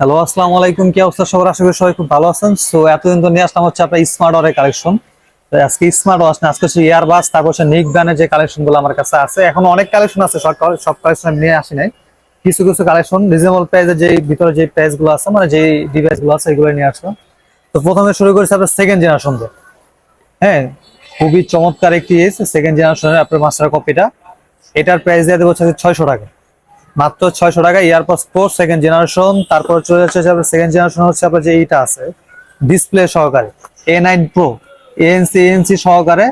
Hello আসসালামু আলাইকুম। কি অবস্থা সবার? আশা করি সবাই খুব ভালো আছেন। সো এতদিন তো নিয়ে আসলাম হচ্ছে আপনার স্মার্ট ওয়ারের কালেকশন তো আজকে স্মার্ট ওয়াচ না আজকে হচ্ছে ইয়ারবাস তারপর হচ্ছে নিক ব্র্যান্ডের যে কালেকশনগুলো আমার কাছে আছে। এখন অনেক কালেকশন আছে, সব সব কালেকশন আমি নিয়ে আসি নাই। কিছু কিছু কালেকশন রিজনেবল প্রাইসের যে ভিতরে যে প্রাইসগুলো আছে মানে যে ডিভাইসগুলো আছে এগুলো নিয়ে আসলাম। তো প্রথমে শুরু করেছি আপনার সেকেন্ড জেনারেশন হ্যাঁ খুবই চমৎকার একটি সেকেন্ড জেনারেশনের আপনার মাস্টার কপিটা এটার প্রাইস দিয়ে দেবো হচ্ছে ছয়শো টাকা। মাত্র ছয়শো টাকা ইয়ারপডস প্রো সেকেন্ড জেনারেশন তারপর চলে যাচ্ছে সেকেন্ড জেনারেশন হচ্ছে আপনার যে এইটা আছে ডিসপ্লে সহকারে A nine pro ANC ANC সহকারে।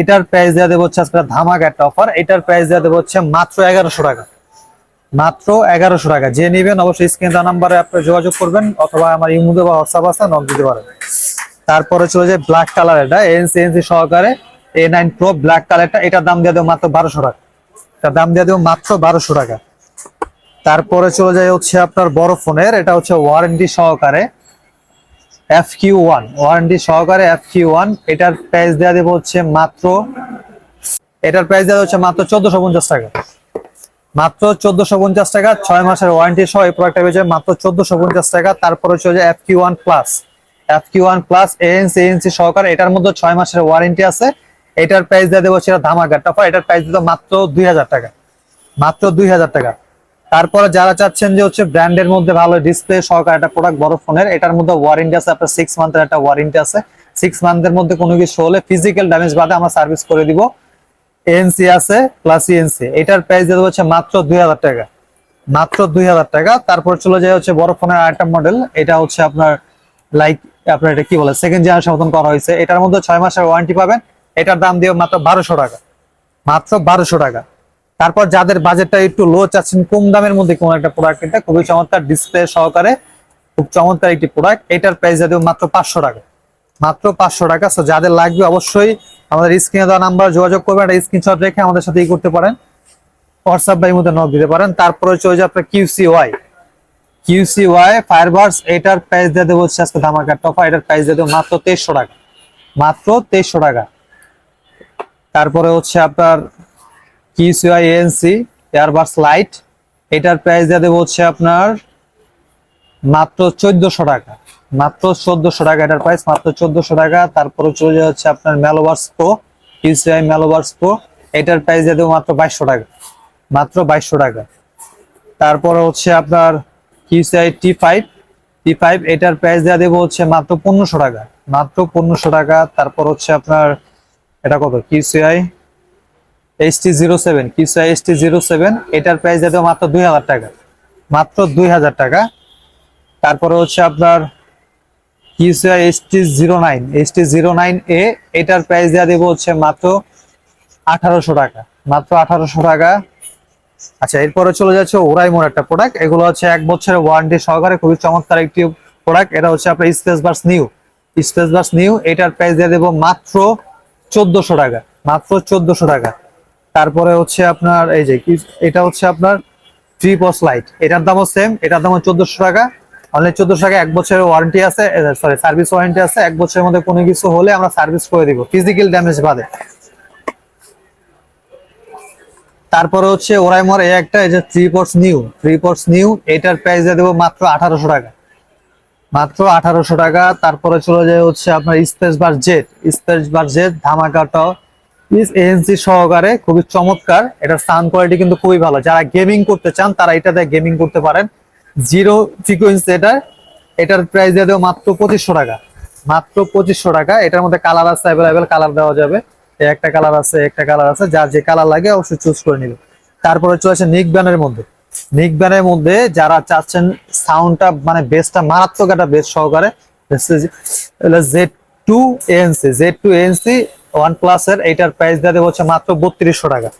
এটার প্রাইস দেওয়া দেবো হচ্ছে আজকে ধামাক একটা অফার এটার প্রাইস দেওয়া দেবো হচ্ছে মাত্র এগারোশো টাকা। মাত্র এগারোশো টাকা। যে নেবেন অবশ্যই স্ক্রিন নাম্বারে আপনি যোগাযোগ করবেন অথবা আমার ইমুদে বা হোয়াটসঅ্যাপ আছে, নক দিতে পারেন। তারপরে চলে যায় ব্ল্যাক কালার এটা এএনসি এএনসি সহকারে এ নাইন প্রো ব্ল্যাক কালারটা এটার দাম দেওয়া দেবো মাত্র বারোশো টাকা। এটার দাম দিয়ে দেবো মাত্র বারোশো টাকা। তারপরে চলে যায় হচ্ছে আপনার বড় ফোনের, এটা হচ্ছে ওয়ারেন্টি সহকারে এফ কিউ ওয়ান ওয়ারেন্টি সহকারে এফ কিউ ওয়ান এটার প্রাইস দেওয়া দেবো হচ্ছে মাত্র, এটার প্রাইস দেওয়া হচ্ছে মাত্র চোদ্দশো পঞ্চাশ টাকা। মাত্র চোদ্দশো পঞ্চাশ টাকা, ছয় মাসের ওয়ারেন্টি সহ এই প্রোডাক্টটা পেয়েছে মাত্র চোদ্দশো পঞ্চাশ টাকা। তারপরে চলে যায় F Q one plus F Q one plus ANC ANC সহকারে, এটার মধ্যে ছয় মাসের ওয়ারেন্টি আছে। এটার প্রাইস দিয়ে দেবো সেটা ধামাকা। টফার এটার প্রাইস দিতে মাত্র দুই হাজার টাকা। মাত্র দুই হাজার টাকা। তারপরে যারা চাচ্ছেন যে হচ্ছে ব্র্যান্ডের মধ্যে ভালো ডিসপ্লে সহকারে একটা প্রোডাক্ট বড় ফোনের এটার মধ্যে ওয়ারেন্টি আছে, আপনার সিক্স মান্থের একটা ওয়ারেন্টি আছে। সিক্স মান্থের মধ্যে কোনো কিছু হলে ফিজিক্যাল ড্যামেজ বাদে আমরা সার্ভিস করে দিব। এএনসি আছে প্লাস ইএনসি এটার প্রাইস দিয়ে দেবো হচ্ছে মাত্র দুই হাজার টাকা। মাত্র দুই হাজার টাকা। তারপর চলে যায় হচ্ছে বড় ফোনের আরেকটা মডেল এটা হচ্ছে আপনার লাইক আপনার এটা কি বলে? সেকেন্ড জেনারেশন মতন করা হয়েছে। এটার মধ্যে ছয় মাসের ওয়ারেন্টি পাবেন। এটার দাম দিয়ে মাত্র বারোশো টাকা। মাত্র বারোশো টাকা। তারপর যাদের বাজেটটা একটু লো চাচ্ছেন, কম দামের মধ্যে কোন একটা প্রোডাক্ট কিনতে, খুবই চমৎকার ডিসপ্লে সহকারে খুব চমৎকার একটি প্রোডাক্ট এটার প্রাইস দেবো মাত্র পাঁচশো টাকা। মাত্র পাঁচশো টাকা। সো যাদের লাগবে অবশ্যই আমাদের স্ক্রিনে দেওয়া নাম্বার যোগাযোগ করবেন, একটা স্ক্রিনশট রেখে আমাদের সাথে ই করতে পারেন। হোয়াটসঅ্যাপ বাই মধ্যে নক দিতে পারেন। তারপরে চলে যায় আপনার কিউসি ওয়াই কিউসি ওয়াই ফায়ারবার্স এটার প্রাইস দিয়ে দেবো হচ্ছে আজকে ধামাকা টফা এটার প্রাইস দিয়ে দেবো মাত্র তেইশশো টাকা। মাত্র তেইশশো টাকা। তারপরে হচ্ছে আপনার কিউসিআই এএনসি এয়ারবাস লাইট, এটার প্রাইস দিয়ে দেবো হচ্ছে আপনার মাত্র চোদ্দশো টাকা। মাত্র চোদ্দশো টাকা এটার প্রাইস মাত্র চোদ্দশো টাকা। তারপরে চলে যাচ্ছে আপনার MeloBuds pro QCI MeloBuds pro এটার প্রাইস দিয়ে দেবো মাত্র বাইশশো টাকা। মাত্র বাইশশো টাকা। তারপরে হচ্ছে আপনার QCI T five T five এটার প্রাইস দেওয়া দেবো হচ্ছে মাত্র পনেরোশো টাকা। মাত্র পনেরোশো টাকা। তারপর হচ্ছে আপনার এটা কত? QCI H T zero seven QCI H T zero seven এটার প্রাইস দেওয়া দেবো মাত্র দুই হাজার টাকা। মাত্র দুই হাজার টাকা। তারপরে হচ্ছে আপনার QCI H T zero nine H T zero nine এ এটার প্রাইস দেওয়া দেবো হচ্ছে মাত্র আঠারোশো টাকা। মাত্র আঠারোশো টাকা। আচ্ছা এরপরে চলে যাচ্ছে ওরাইমোর একটা প্রোডাক্ট এগুলো হচ্ছে এক বছরের ওয়ারেন্টি সহকারে খুবই চমৎকার একটি প্রোডাক্ট এটা হচ্ছে আপনার space buds new space buds new এটার প্রাইস দিয়ে দেবো মাত্র চোদ্দশো টাকা, মাত্র চোদ্দশো টাকা। তারপরে হচ্ছে আপনার, এই যে এটা হচ্ছে আপনার থ্রি পস লাইট এটার দামও সেম এটার দামও চোদ্দশো টাকা। অনলাইন চোদ্দশো টাকা, এক বছরের ওয়ারেন্টি আছে সরি সার্ভিস ওয়ারেন্টি আছে, এক বছরের মধ্যে কোনো কিছু হলে আমরা সার্ভিস করে দিব ফিজিক্যাল ড্যামেজ বাদে। তারপরে হচ্ছে ওরাইমোর এই একটা এই যে three ports new three ports new এটার প্রাইস দিয়ে দেবো মাত্র আঠারোশো টাকা। মাত্র আঠারোশো টাকা। তারপরে চলে যায় হচ্ছে আপনার space bar jet space bar jet ধামাকাটা ANC সহকারে খুবই চমৎকার। এটার সাউন্ড কোয়ালিটি কিন্তু খুবই ভালো। যারা গেমিং করতে চান, তারা এটাতে গেমিং করতে পারেন। জিরো ফ্রিকোয়েন্সি এটার এটার প্রাইস দিয়ে দেবো মাত্র পঁচিশশো টাকা। মাত্র পঁচিশশো টাকা। এটার মধ্যে কালার আছে অ্যাভেলেবেল কালার দেওয়া যাবে। একটা কালার আছে, একটা কালার আছে। যার যে কালার লাগে অবশ্যই চুজ করে নিবে। তারপরে চলে আসে নিক ব্যানের মধ্যে। নিক ব্যানের মধ্যে যারা চাচ্ছেন সাউন্ডটা মানে বেসটা মারাত্মক একটা বেস সহকারে। Z two ANC Z two ANC one প্লাসের এইটার প্রাইস দেওয়া দেবো হচ্ছে মাত্র বত্রিশশো টাকা।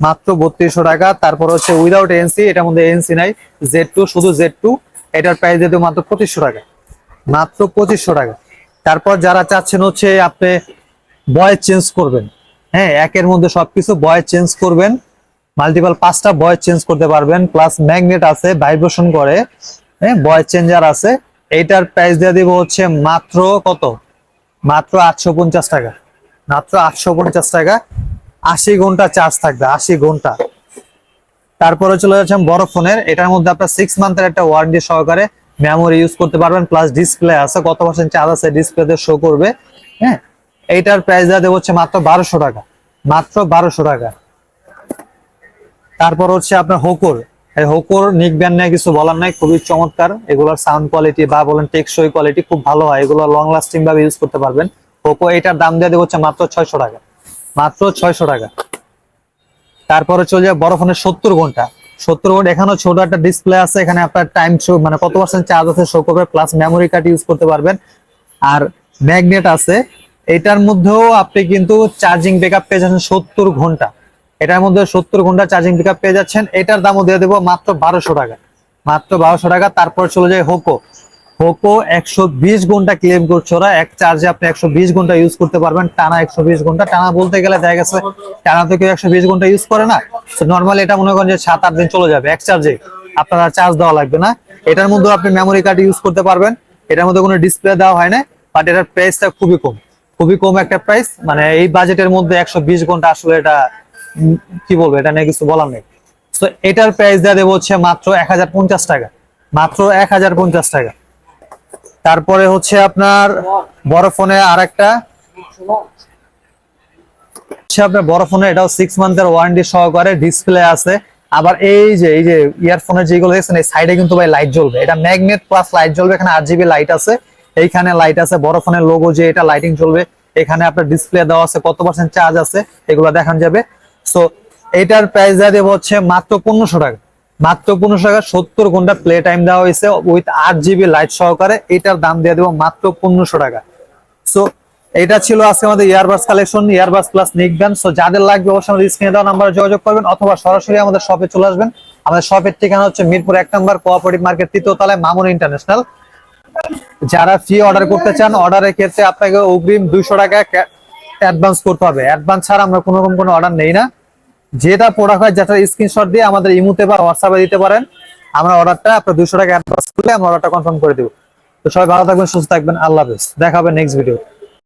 মাত্র বত্রিশশো টাকা, তারপর হচ্ছে উইদাউট এএনসি এটার মধ্যে এএনসি নাই জেড টু শুধু জেড টু এটার প্রাইস দিয়ে দেবো মাত্র পঁচিশশো টাকা। মাত্র পঁচিশশো টাকা। তারপর যারা চাচ্ছেন হচ্ছে আপনি বয়েস চেঞ্জ করবেন হ্যাঁ একের মধ্যে সবকিছু বয়েস চেঞ্জ করবেন মাল্টিপাল পাঁচটা বয়েস চেঞ্জ করতে পারবেন প্লাস ম্যাগনেট আছে ভাইব্রেশন করে হ্যাঁ বয়েস চেঞ্জার আছে। এইটার প্রাইস দিয়ে দিব হচ্ছে মাত্র কত? মাত্র আটশো পঞ্চাশ টাকা। মাত্র আটশো পঞ্চাশ টাকা। আশি ঘণ্টা চার্জ থাকবে, আশি ঘণ্টা। তারপরে চলে যাচ্ছেন বড় ফোনের এটার মধ্যে আপনার সিক্স মান্থের একটা ওয়ারেন্টি সহকারে মেমোরি ইউজ করতে পারবেন প্লাস ডিসপ্লে আছে। কত পার্সেন্ট চার্জ আছে ডিসপ্লেতে শো করবে। হ্যাঁ এইটার প্রাইস দেওয়া হচ্ছে মাত্র বারোশো টাকা। মাত্র বারোশো টাকা। তারপর হচ্ছে আপনার হোকোর হোকোর, নিক ব্যান্ড নিয়ে কিছু বলার নাই, খুবই চমৎকার। এগুলোর সাউন্ড কোয়ালিটি বা বলেন টেকসই কোয়ালিটি খুব ভালো হয়। এগুলো লং লাস্টিং ভাবে ইউজ করতে পারবেন। হোকো এটার দাম দিয়ে দেবো হচ্ছে মাত্র ছয়শো টাকা। মাত্র ছয়শো টাকা। তারপরে চলে যায় বড় ফোনের সত্তর ঘণ্টা। সত্তর ঘণ্টা, এখানেও ছোট একটা ডিসপ্লে আছে, এখানে আপনার টাইম শো মানে কত পার্সেন্ট চার্জ আছে শো করবে প্লাস মেমোরি কার্ড ইউজ করতে পারবেন। আর ম্যাগনেট আছে। এটার মধ্যেও আপনি কিন্তু চার্জিং ব্যাকআপ পেয়ে যাচ্ছেন সত্তর ঘণ্টা। এটার মধ্যে সত্তর ঘণ্টা চার্জিং ব্যাকআপ পেয়ে যাচ্ছেন। এটার দামও দিয়ে দেবো মাত্র বারোশো টাকা। মাত্র বারোশো টাকা, তারপর চলে যায় হোকো হোকো একশো বিশ ঘণ্টা ক্লেম করছে ওরা। এক চার্জে আপনি একশো বিশ ঘণ্টা ইউজ করতে পারবেন। টানা একশো বিশ ঘণ্টা টানা বলতে গেলে দেখা গেছে, টানা তো কেউ একশো বিশ ঘণ্টা ইউজ করে না। নর্মালি এটা মনে করেন যে সাত আট দিন চলে যাবে এক চার্জে আপনার চার্জ দেওয়া লাগবে না। এটার মধ্যে আপনি মেমোরি কার্ড ইউজ করতে পারবেন। এটার মধ্যে কোনো ডিসপ্লে দেওয়া হয় না। বাট এটার প্রাইসটা খুবই কম। খুবই কম একটা প্রাইস মানে এই বাজেটের মধ্যে একশো বিশ ঘণ্টা আসলে এটা কি বলব, এটা নিয়ে কিছু বলার নেই। তো এটার প্রাইস দেওয়া দেবো হচ্ছে মাত্র এক হাজার পঞ্চাশ টাকা। মাত্র এক হাজার পঞ্চাশ টাকা। তারপরে হচ্ছে আপনার বড় ফোনে আর একটা আপনার বড় ফোনে এটাও সিক্স মান্থের ওয়ারেন্টি সহকারে ডিসপ্লে আছে। আবার এই যে এই যে ইয়ারফোনের যেগুলো দেখছেন, এই সাইডে কিন্তু ভাই লাইট জ্বলবে। এটা ম্যাগনেট প্লাস লাইট জ্বলবে, এখানে আট জিবি লাইট আছে। এইখানে লাইট আছে, বড় ফোনের লোগো যে এটা লাইটিং জ্বলবে। এখানে আপনার ডিসপ্লে দেওয়া আছে, কত পার্সেন্ট চার্জ আছে, এগুলো দেখান যাবে। সো এটার প্রাইস দেওয়া দেবো হচ্ছে মাত্র পনেরোশো টাকা। মাত্র পনেরোশো টাকা, সত্তর ঘণ্টা প্লে টাইম দেওয়া হয়েছে উইথ আট জিবি লাইট সহকারে। এটার দাম দিয়ে দেবো মাত্র পনেরোশো টাকা। সো এটা ছিল আজকে আমাদের ইয়ারবাস কালেকশন ইয়ারবাস প্লাস নিকবেন সো যাদের লাগবে অবশ্যই আমাদের স্ক্রিনে দেওয়া নাম্বারে যোগাযোগ করবেন অথবা সরাসরি আমাদের শপে চলে আসবেন। আমাদের শপের ঠিকানা হচ্ছে মিরপুর এক নম্বর কোঅপারেটিভ মার্কেট তৃতীয় তলায় মামুন ইন্টারন্যাশনাল যারা ফ্রি অর্ডার করতে চান অর্ডারের ক্ষেত্রে আপনাকে অগ্রিম দুইশো টাকা অ্যাডভান্স করতে হবে। অ্যাডভান্স ছাড়া আমরা কোনো রকম কোনো অর্ডার নেই না। যেটা প্রোডাক্ট হয়, যেটা স্ক্রিনশট দিয়ে আমাদের ইমুতে বা হোয়াটসঅ্যাপে দিতে পারেন, আমরা অর্ডারটা আপনার দুশো টাকা অ্যাডভান্স করলে আমরা অর্ডারটা কনফার্ম করে দেবো। তো সবাই ভালো থাকবেন, সুস্থ থাকবেন, আল্লাহ হাফেজ। দেখা হবে নেক্সট ভিডিও